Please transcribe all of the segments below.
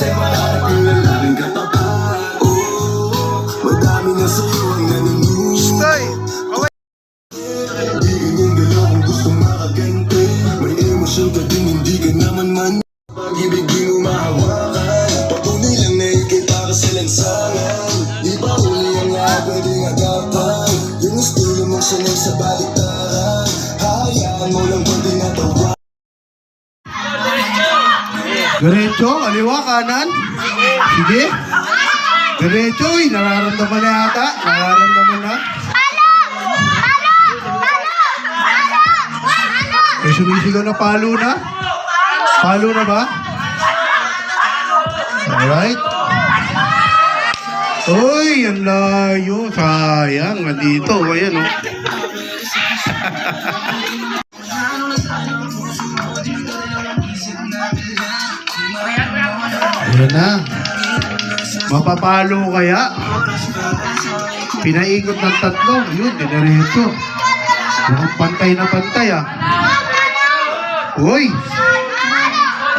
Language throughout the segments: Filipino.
Kasi mahanap Diretso, kaliwa, kanan. Sige. Diretso, uy, nararamdaman na yata. Nararamdaman na. May sumisigaw na palo na. Palo na ba? Alright. Uy, ang layo. Sayang, nandito. Ayan, oh. Ayan na. Mapapalo kaya? Pinaikot ng tatlo. Yun, dinerecho. Mukhang pantay na pantay ah. Uy!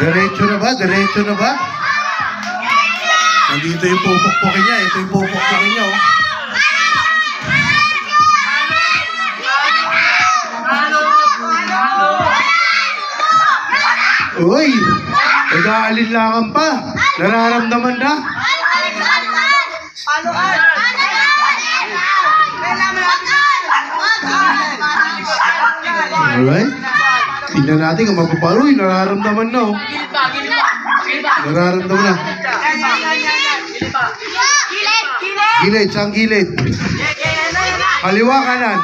Diretso na ba? Diretso na ba? Nandito yung pupukpukin niya. Ito yung pupukpukin niya oh. Uy! Nag-aalinlangan pa. Nararamdaman na. Alright? Tingnan natin kung mapapalo. Nararamdaman na oh. Nararamdaman na. Gilid, saan gilid? Kaliwa, kanan.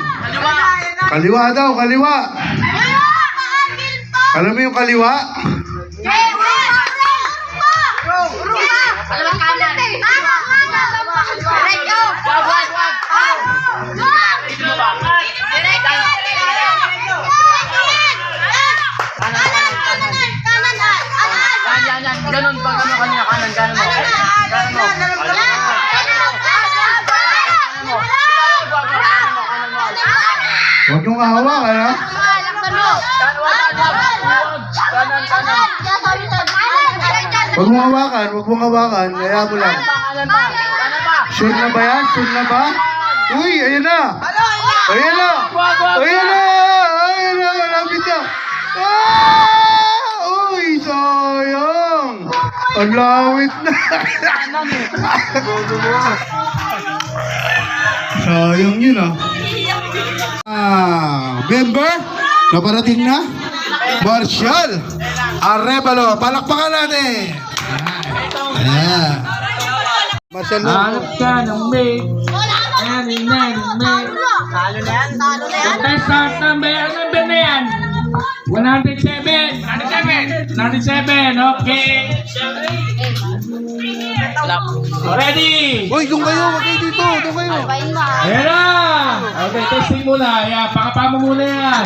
Kaliwa daw, kaliwa. Alam mo yung kaliwa? Yan, Huwag mong hawakan, huwag mong hawakan. Kaya mo lang. Sure na ba yan? Sure na ba? Uy, ayan na! Ayan na! Ayan na! Ayan na! Malapit na! Ah! Uy, sayang! Ang lawit na! sayang yun ah. Ah, member, naparating na? Marshall Arevalo, palakpakan natin! Ayan. Marshall, no? Hanap ka ng mate. Any, any, mate. Talo na yan. Talo na yan. Best start number, ano number na yan? 107. 97. 97, okay. Ready? Uy, doon kayo, wag kayo dito, doon kayo. Ayan na. Okay, testing muna. Ayan, pakapa mo muna yan.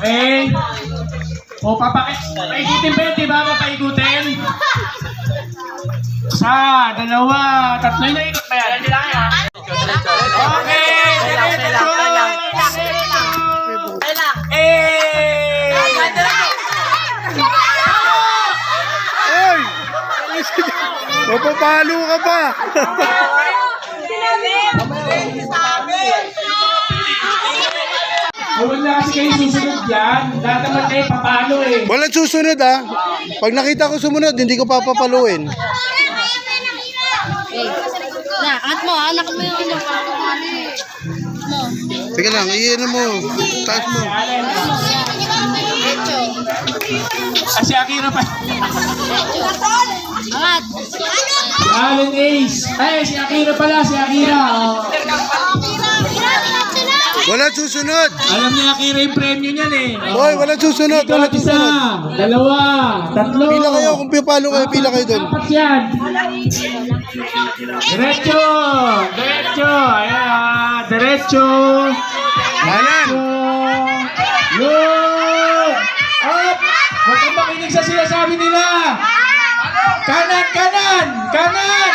Okay. O, papakit. Paikutin ba yun, di ba? Papaikutin. Isa, dalawa, tatlo. Yung naikot ba yan? Okay, diretso. Eh! Mapapalo ka pa! Huwag na kasi kayo susunod yan. Lahat naman kayo papalo eh. Walang susunod ah. Pag nakita ko sumunod, hindi ko papapaluin. Na, angat mo, anak mo yung ano. Sige lang, iyan mo. Taas mo. Diretso. Ah, si Akira pa. Angat. Allen Ace. Ay, si Akira pala, si Akira. Oh. Walang susunod. Alam ni Akira yung premyo niyan eh. Hoy, walang susunod. Ikaw, Walang isa, susunod. dalawa, tatlo. Pila kayo, kung pipalo kayo, pila kayo doon. Apat yan. Diretso. Diretso. Ayan. Diretso. Kanan. Look! Up! Huwag kang makinig sa sinasabi nila! Kanan! Kanan! Kanan!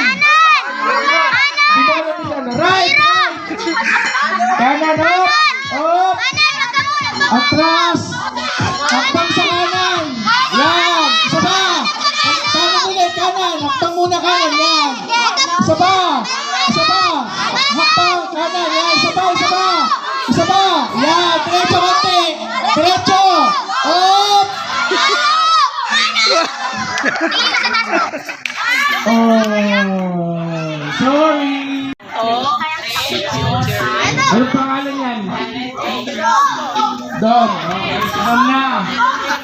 Di ba alam nila na right? Kanan up! Up! Atras! Takpang Pastor. Si Ma'am na.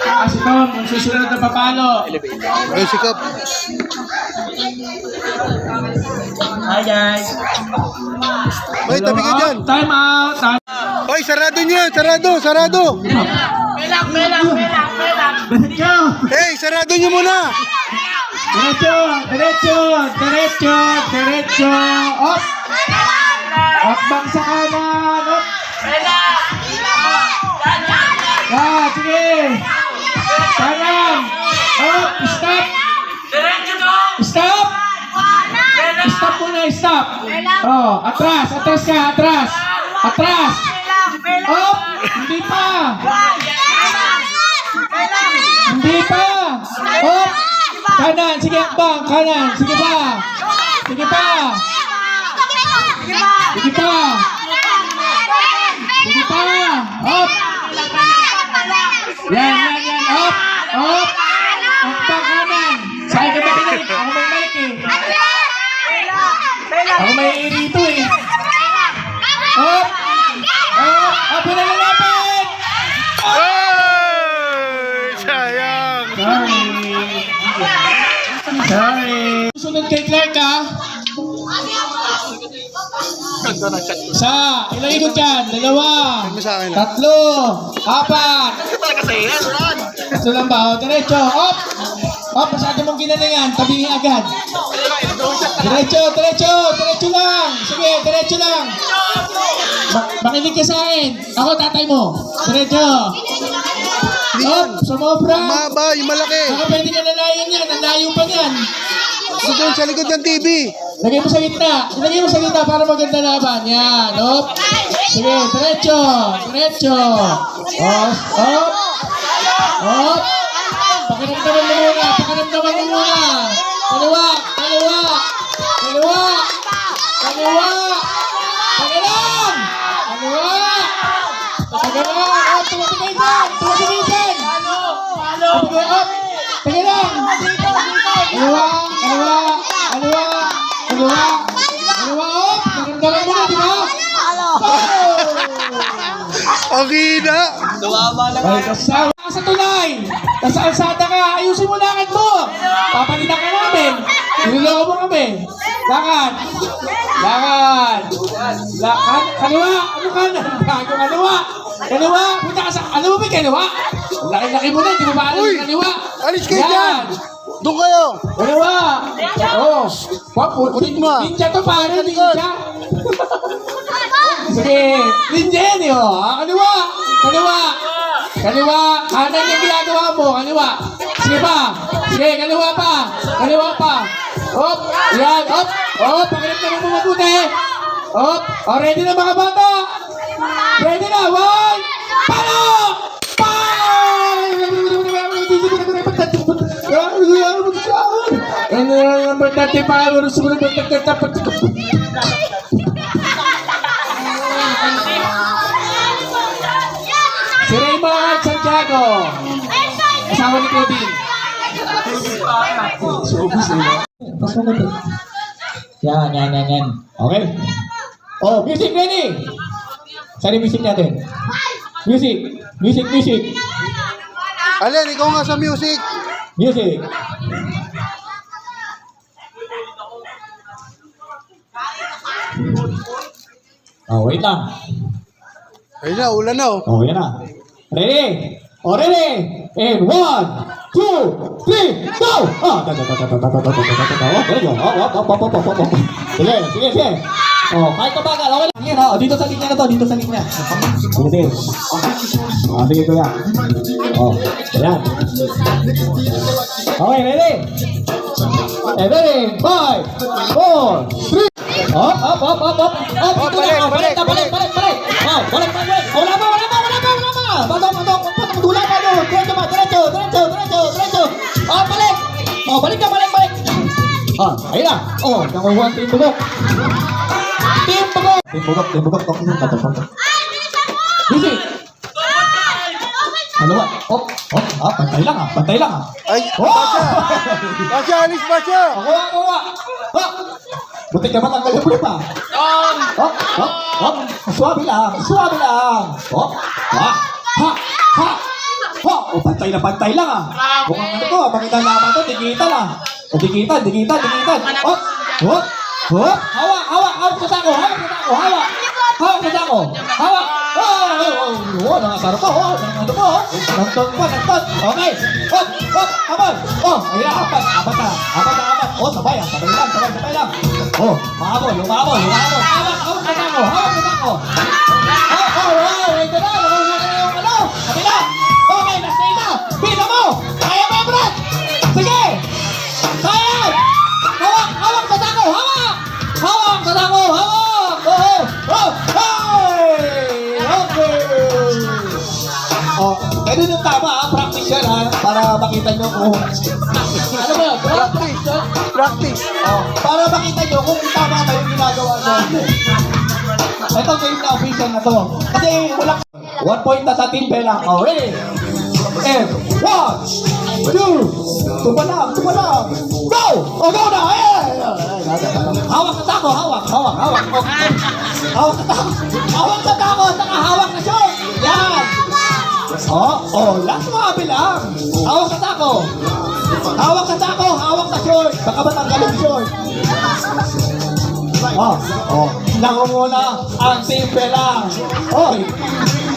Ah, si Tom, ang susunod na papalo. Music up. Hi guys. Hoy, tabi ka dyan. Time out. Time. Hoy, sarado niyo. Sarado, sarado. Melang, melang, melang, melang. Hey, sarado niyo muna. Derecho, derecho, derecho, derecho. Up. Up bang sa kanan. Up. Melang. Kanan. Up. Stop. Stop. Stop muna, stop. Oh, atras, atras ka, atras. Atras. Up. Hindi pa. Hindi pa. Up. Kanan, sige, akbang. Kanan, sige pa. Sige pa. Sige pa. Sige Isa. Ilang ikot yan? Dalawa. Sa akin ah? Tatlo. Apat. Ito lang ba? O, diretso. Up. Up. Masyado mong ginalingan. Tabingin agad. Diretso. Diretso. Diretso lang. Sige. Diretso lang. Ma- makinig ka sa akin. Ako tatay mo. Diretso. Up. Sumobra. Maba, yung malaki. Baka pwede ka nalayan yan. Ang layo pa niyan. Ito doon sa likod ng TV. Lagay mo sa gitna. Ilagay mo sa gitna para maganda laban. Yan. Op. Sige. Diretso. Diretso. Op. Op. Op. Pakiramdaman mo muna. Pakiramdaman mo muna. Kaliwa. Kaliwa. Kaliwa. Kaliwa. Kalilang. Kaliwa. Kalilang. Op. Tumapigay dyan. Tumapigay dyan. Tumapigay. Op. Pagilang. Kaliwa. Kaliwa. Kaliwa. Kaliwa. Kaliwa. Op. Mo na, di ba? Ang hina. Ay, kasawa ka sa tulay. Nasa alsada ka. Ayusin mo lakad mo. Papalitan ka namin. Niloloko mo kami. Lakad. Lakad. Lakad. Kaliwa. Ano ka kaliwa. Kaliwa. Punta ka sa... Ano mo ba yung kaliwa? Laki-laki mo na. Hindi mo ba alam Uy! kaliwa? Alis kayo Yan. dyan. Doon kayo. Kaliwa. Oh. Wap, Ulit mo. Ninja to pare. Ninja. Sige. Ninja yan eh. Oh. Ah, Kaliwa. Kaliwa. Kaliwa. Kanan yung ginagawa mo. Kaliwa. Sige pa. Sige. Kaliwa pa. Kaliwa pa. Op. Yan. Op. Op. Pakiramdaman mo mabuti. Op. O, ready na mga bata. Ready na. One. Palo! Ano number 35? Sumunod na Si Raymond Santiago. Asawa ni Claudine. Yan, yan, yan, yan. Okay. Oh, music ready. Yung music natin? Music. Music, music. Alin, ikaw nga sa music. Music. Oh, wait lang. Ayun na, ulan na oh. Oh, yan na. Ready? Oh, ready? And one, two, three, go! Ah, ta ta ta ta ta ta ta ta ta ta ta ta. Oh, there you go. Oh, oh, oh, oh, oh, oh, oh. Kahit kabagal, okay lang. Yan, oh, dito sa linya na to, dito sa linya. Sige, sige. Oh, sige, kuya. Oh, yan. Okay, ready? Eh, ready? Five, four, three. Up, up, up, up, up. Up, Oh, balik. Oh, balik balik, balik, balik, balik. Oh, balik, balik, balik. Oh, wala pa, wala pa, wala pa, wala pa. Batok, batok, batok, dula pa doon. Diretso ba, diretso, diretso, diretso, diretso. Oh, balik. Oh, balik ka, balik, balik. Ah, ayun na. Oh, nakuha ang. Team bugok, team bugok. Tok, tok, tok, tok. Music. Ano ba? Op, op, Ah, pantay lang ah. Pantay lang ah. Ay, Oh! Basya, alis, Basya! Ako, ako, ako. Ah! Buti ka matanggal yung flip ah. Tom! Hop, hop, hop. Suwabe lang, suwabe lang. Hop, ha, ha, ha. Ha, o pantay na pantay lang ah. Mukhang ano to, makita naman to, digital ah. O digital, digital, digital. Hop, hop, hop. Hawak, hawak, hawak sa sako, hawak sa sako, hawak. Hawak sa sako, hawak. Oh, oh, oh, oh, nangasaro pa, oh, nangano pa, oh. Nagton pa, nagton. Okay, hop, hop, habol. Oh, ayun na, apat, apat na, apat na, apat. Oh, sabay ah, sabay lang, sabay, sabay lang. Oh, mahabol, lumahabol, lumahabol. Makita nyo kung... ano ba, practice? Practice. Oh, para makita nyo kung tama ba yung ginagawa nyo. Ito game na official na to. Kasi wala One point na sa team Bella. Oh, ready? And one, two, tupa lang. Go! Oh, go na! Eh! Hawak sa tako, hawak, hawak, hawak. Hawak sa tako. Hawak sa tako, saka hawak na short. Yan. Oh, oh, last mga bilang. Hawak sa tako. Hawak sa tako, hawak sa short. Baka matanggal yung short. Oh, oh. Lango muna ang simple lang. Hoy.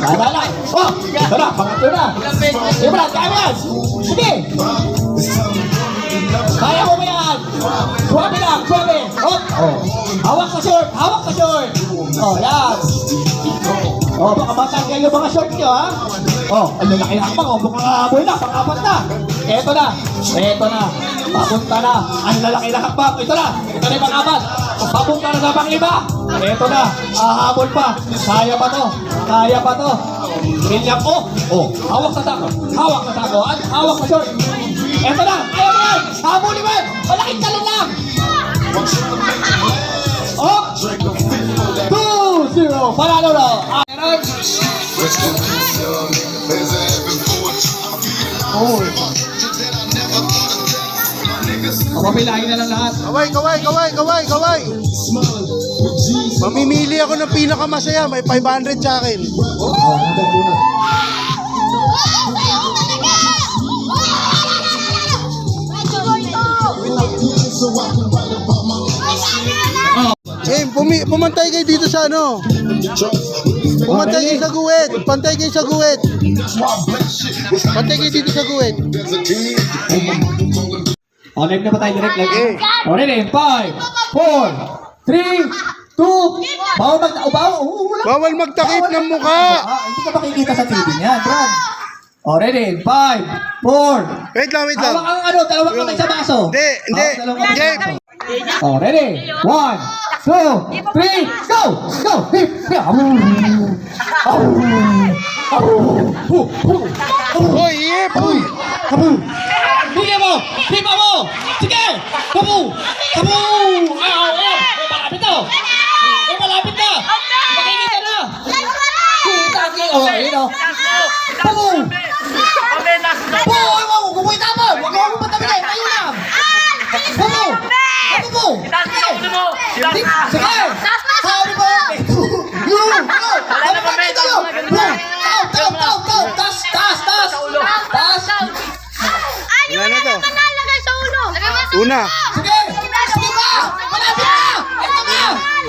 Sana lang. Oh, ito na, pangatlo na. Sige, Brad. Sige. Kaya mo ba yan? Suwabe lang, suwabe. Oh, oh. Hawak sa short, hawak sa short. Oh, yan. Oh, baka matanggal yung mga short nyo, ha? Oh, ang lalaki ng hakbang, oh. Mukhang ahaboy na, pang-apat na. Eto na, eto na. Papunta na. Ang lalaki ng hakbang. Ito na, ito na yung pang-apat. Papunta na sa pang-lima. Eto na, ahabol pa. Kaya pa to, kaya pa to. William, oh, oh, hawak sa sako. Hawak sa sako, at hawak sa short. Eto na, kaya mo yan. Habulin mo yan. Malaking talon lang. Oh, 2-0. Panalo na. Oh. Papapilahin na lang lahat. Kaway, kaway, kaway, kaway, kaway! Mamimili ako ng pinakamasaya, may 500 sa akin. Oh, uno. Eh, pumi pumantay kayo dito sa ano? Pumantay kayo sa guwit. Pantay kayo sa guwit. Pantay kayo dito sa guwit. O, live na ba tayo direct? Live? Okay. O, ready? 5, 4, 3, 2, bawal mag... O, bawal. O, wala. Bawal magtakip Bawal ng mukha. Ah, hindi ka makikita sa TV niyan, Brad. O, ready? 5, 4, Wait lang, wait lang. Hawak ang ano, dalawang kamay sa baso. Hindi, hindi, hindi. Oh, ready? One, two, three, go! Go! Hip! hip. Au! Au! Au! Hu! Hu! Au! Hoy, ip! Kaboom! Kaboom! Bigyan mo! Hipa mo! Sige! Kaboom! Kaboom! Ay, ay, Una. Sige! Sige pa! Malapit na! Ito na!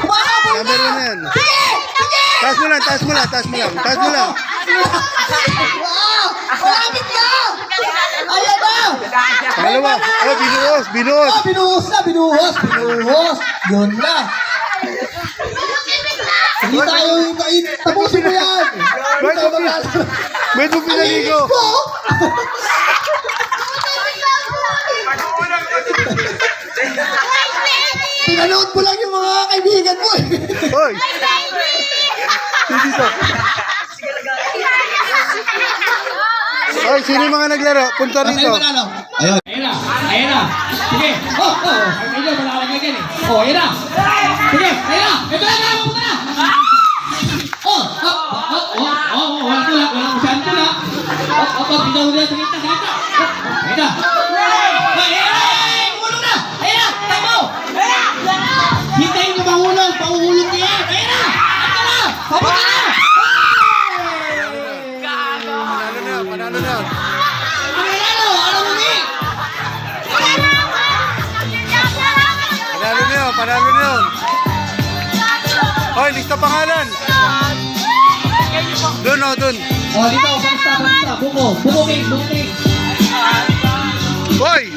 Humahabol na! Number one na yan. Sige! Sige! Taas mo lang, taas mo lang, taas mo lang. Taas mo lang. Wow! Malapit na! Ayan na! Pangalawa. Oh, binuos, binuos. Oh, binuhos na! Binuhos! Binuhos! Yun na! Hindi tayo tapusin mo yan! Hindi tayo maglalaro. Ba't mo pinaligo? Pinanood mo lang yung mga kaibigan mo eh. Hoy! Dito. Hoy, sino yung mga naglaro? Punta rito. Ayun. Ayun na. Ayun na. Sige. Oh, oh. Ayun, malakalagay yan eh. Oh, ayun na. O, dito, kamusta, kamusta? Buko, buko cake, buko. Hoy!